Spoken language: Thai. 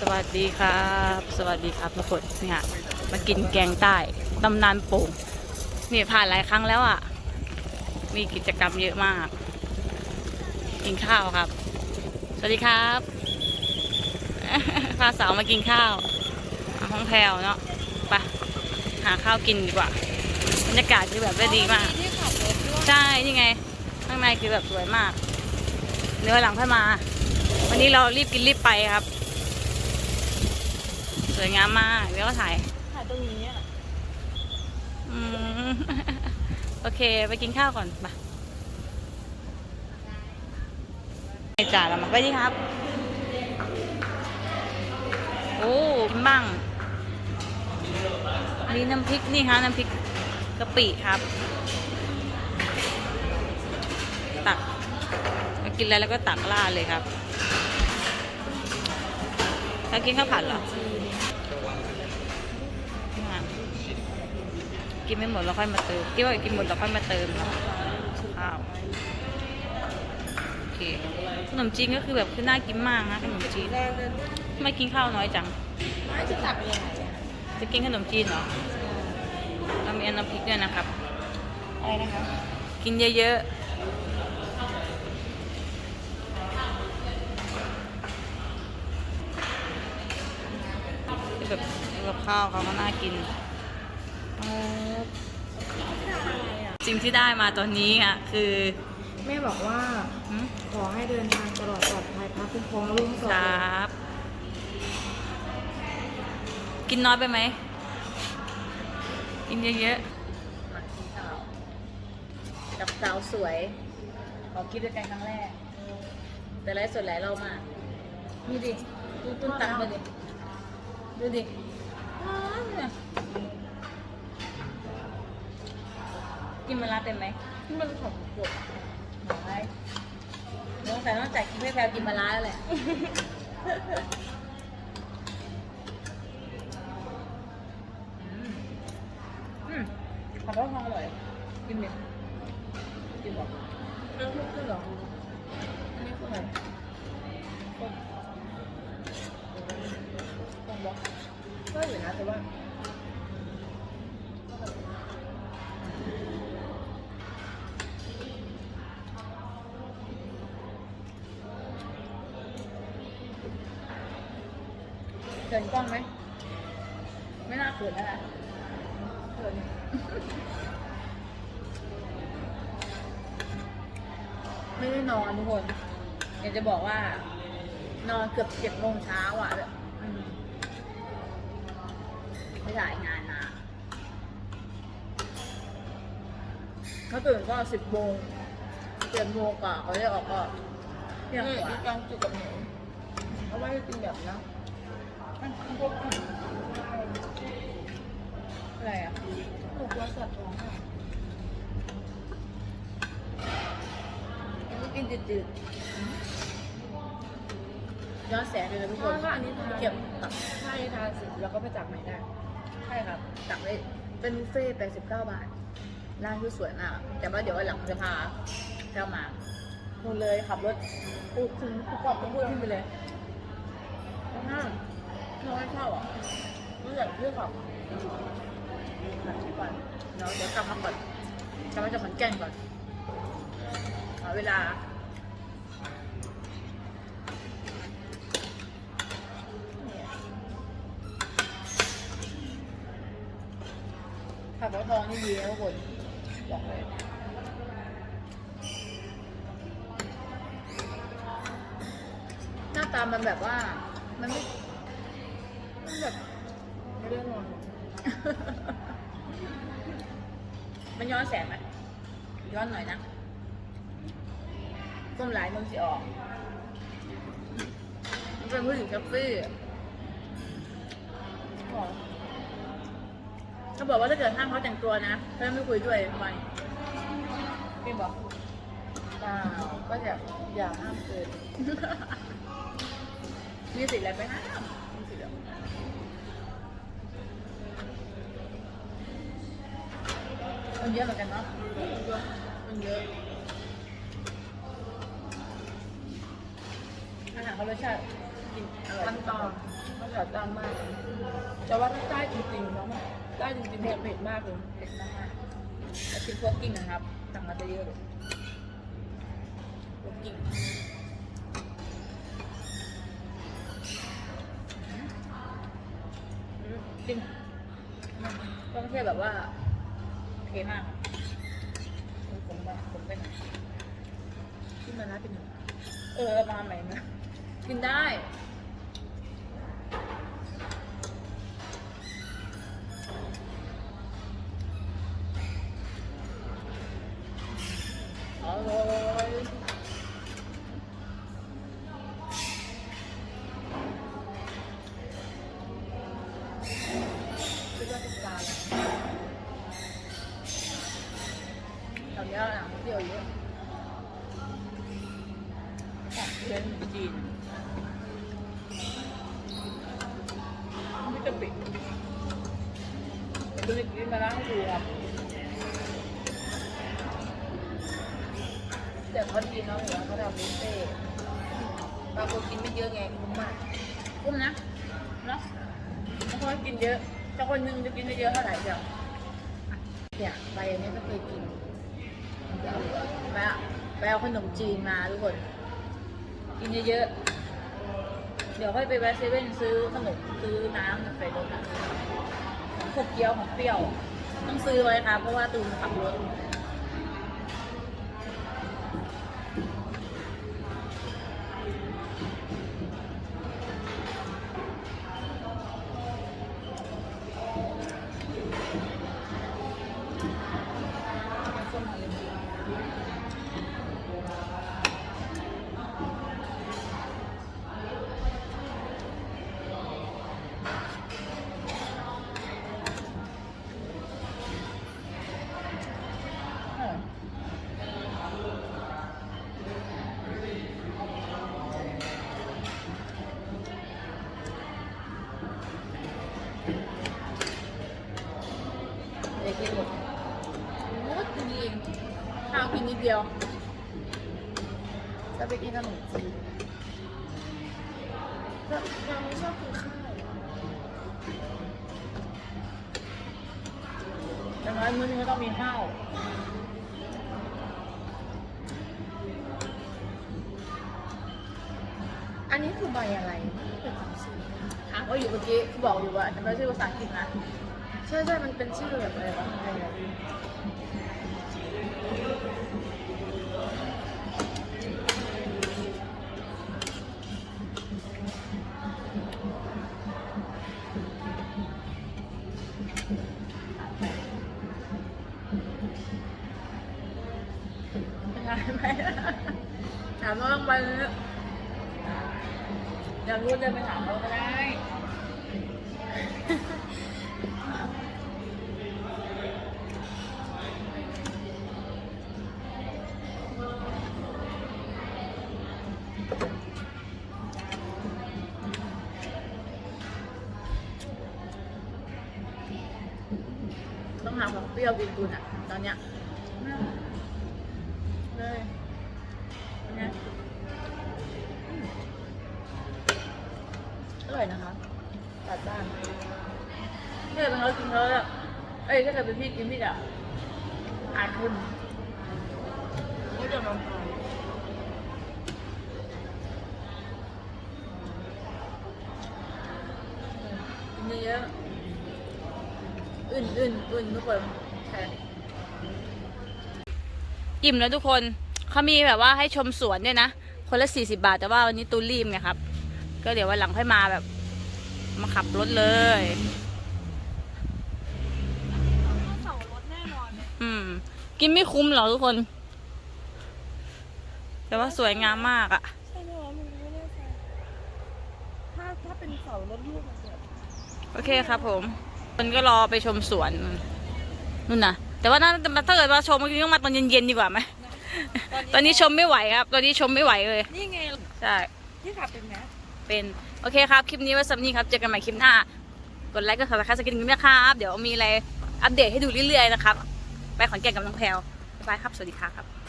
สวัสดีครับ สวัสดีครับทุกคนเนี่ยมากินแกงใต้ตำนานโป่งนี่ผ่านหลายครั้งแล้วอะ มีกิจกรรมเยอะมาก กินข้าวครับ สวัสดีครับ พาสาวมากินข้าวอะห้องแพวเนาะไปหาข้าวกินดีกว่าบรรยากาศคือแบบด้ดีมาก ใช่นี่ไง ข้างในคือแบบสวยมาก เนื้อหลังค่อยมา วันนี้เรารีบกินรีบไปครับ วยงามมาก เดี๋ยวก็ถ่าย ถ่ายตรงนี้อะอืม โอเค ไปกินข้าวก่อนไปไปจ่าแล้วมาไปดีครับ โอ้กินบ้างมีน้ำพริกนี่ฮะน้ำพริกกะปิครับ ตักมากินอะไรแล้วก็ตักราดเลยครับแล้วกินข้าวผัดเหรอ กินไม่หมดเราค่อยมาเติมคิดว่ากินหมดเราค่อยมาเติมครับข้าวโอเคขนมจีนก็คือแบบคือน่ากินมากนะขนมจีนทำไมกินข้าวน้อยจังไม่จะตักยังไงจะกินขนมจีนเหรอเรามีอันน้ำพริกด้วยนะครับอะไรนะคะกินเยอะๆแบบกับข้าวเขาก็น่ากิน สิ่งที่ได้มาตอนนี้อะคือแม่บอกว่าหืมขอให้เดินทางตลอดปลอดภัยพระคุ้มครองลุงสคอรดับ กินน้อยไปไหม กินเยอะมากินข้าวกับสาวสวยขอคลิปด้วยกันครั้งแรก แต่ไลฟ์สดหลายรอบมากนี่ดิตุ้นตุ้นตักมาดิ ดูดิอ้าวเนี่ย กินมะระเป็นไหมที่มันของปวดหายน้องแต่นอกจากกินไม่แพลวกินมะระแล้วแหละอืมอืมผัดกะเพราอร่อยกินดิกินบอกแล้วทุกข์ด้วยเหรออันนี้คืออะไรต้องบอกก็อยู่นะแต่ว่า เขินกล้องไหม ไม่น่าเขินนะเกินไม่ได้นอนทุกคน อยากจะบอกว่า นอนเกือบเจ็ดโมงเช้าอะแบบอืมไม่ถ่ายงานมาถ้าตื่นก็สิบโมงเจ็ดโมงกว่าเขาจะออกก็เที่ยงนี่กว่าอีกลางจุกกับหนูเอาไว้ให้กินแบบนะพวก อะไรอะพวกวัวสัตว์ท้องอะกินจืดๆย้อนแสงเลยนะทุกคถ้านถ้าอันนี้ทานเก็บตับถ้าอันนี้ทานเสร็จแล้วก็ไปจับใหม่ได้ ใช่ครับ ตักได้เป็นบุฟเฟ่แปดสิบเก้าบาท ร้านคือสวยมาก แต่ว่าเดี๋ยววันหลังจะพาเจ้ามาหมดเลยขับรถพูดถึงทุกคนพูดขึ้นไปเลย ห้ามน้อยเข้าอะรู้จักเรื่องของขับไปก่อนเดี๋ยวเดี๋ยวกลับมาก่อนกลับมาจากขอนแก่นก่อนหาเวลาผัดฟักทองนี่ดีนะทุกคนบอกเลยหน้าตามันแบบว่า มันไม่ แบบไม่ได้นอนมันย้อนแสงไหมย้อนหน่อยนะก้มหลายมันสิออก มันเป็นผู้หญิงแคปปี้เขาบอกว่าถ้าเกิดห้ามเขาแต่งตัวนะเขาจะไม่คุยด้วยทำไมพี่บอกเปล่าก็อยาอยาห้ามเกินมีสิทธิ์อะไรไปห้ามมีสิทธิ์เหรอ มันเยอะเหมือนกันเนาะมันเยอะอาหารเขารสชาติกินอร่อยมันต่อมันจัดจ้านมาก แต่ว่าถ้าได้จริงๆแล้วมันได้จริงๆเผ็ดเผ็ดมากเลยเผ็ดมากๆแล้วกินพวกกิ้งนะครับสั่งมาจะเยอะเลยพวกกิ้งอืมจริงก็ไม่ใช่แบบว่าโอ เคมากผมแบบผมเป็นที่มันน่าเป็นอย่างเออมาใหม่นะกินได้ แถวนี้หนังเที่ยวเยอะเพื่นจีนไม่จะปิดดูดิกินมาล้วให้ดูครับแต่เขาดีเนาะเดี๋ยวเขาทำบุฟเฟ่บางคนกินไม่เยอะไงคุ้มมากคุ้มนะเนาะบางคนกินเยอะแต่คนหนึงจะกินไม่เยอะเท่าไหร่เดียวเนี่ยใบอันนี้ก็เคยกิน ไปเอาไปเอาขนมจีนมาทุกคน กินเยอะๆ เดี๋ยวค่อยไปแวะเซเว่นซื้อขนมซื้อน้ำใส่รถนะของขบเกี้ยวของเปรี้ยว ต้องซื้อไว้ค่ะเพราะว่าตูนขับรถ เดียว จะไปกินขนมจีนแต่เราไม่ชอบกินข้าวอย่างน้อยมื้อนึงก็ต้องมีข้าว อันนี้คือใบอะไรไม่เป็นคำชื่อถามเขาอยู่เมื่อกี้เขาบอกอยู่ว่าแต่ไม่ใช่ภาษาอังกฤษนะ ใช่ใช่มันเป็นชื่อแบบอะไรวะอะไร เป็นไงไหมถามน้องไปเลยอยากรู้เดินไปถามเขาก็ได้ รี้ยวกินตุนอะ ตอนเนี้ยเลยเป็นไงอร่อยนะคะจัดจ้านถ้าเกิดเป็นเรากินเขาแบบเอ้ยถ้าเกิดเป็นพี่กินพี่จะอาจคุณนี่จะมาพายกินเยอะๆ อื่นอื่นอื่นทุกคน อิ่มแล้วทุกคนเขามีแบบว่าให้ชมสวนด้วยนะ คนละสี่สิบาท แต่ว่าวันนี้ตูนรีบไงครับ ก็เดี๋ยววันหลังค่อยมาแบบ มาขับรถเลยเสารถแน่นอนเลยอืม กินไม่คุ้มหรอกทุกคน แต่ว่าสวยงามมากอะใช่ไหมวะมันไม่แน่ใจถ้าถ้าเป็นเสารถลูกมันจะโอเคครับผม คนก็รอไปชมสวน นู่นนะแต่ว่าน่าถ้าเกิดว่าชมก็ต้องมาตอนเย็นๆดีกว่าไหมตอนนี้ชมไม่ไหวครับ ตอนนี้ชมไม่ไหวเลย นี่ไงใช่ที่ขับเป็นแมสเป็นโอเคครับ คลิปนี้ไว้สำหรับนี้ครับ เจอกันใหม่คลิปหน้ากดไลค์กดซับสไครต์สกินกันนะครับ เดี๋ยวมีอะไรอัปเดตให้ดูเรื่อยๆนะครับ ไปขอนแก่นกับน้องแพลวบ๊ายบายครับ สวัสดีครับ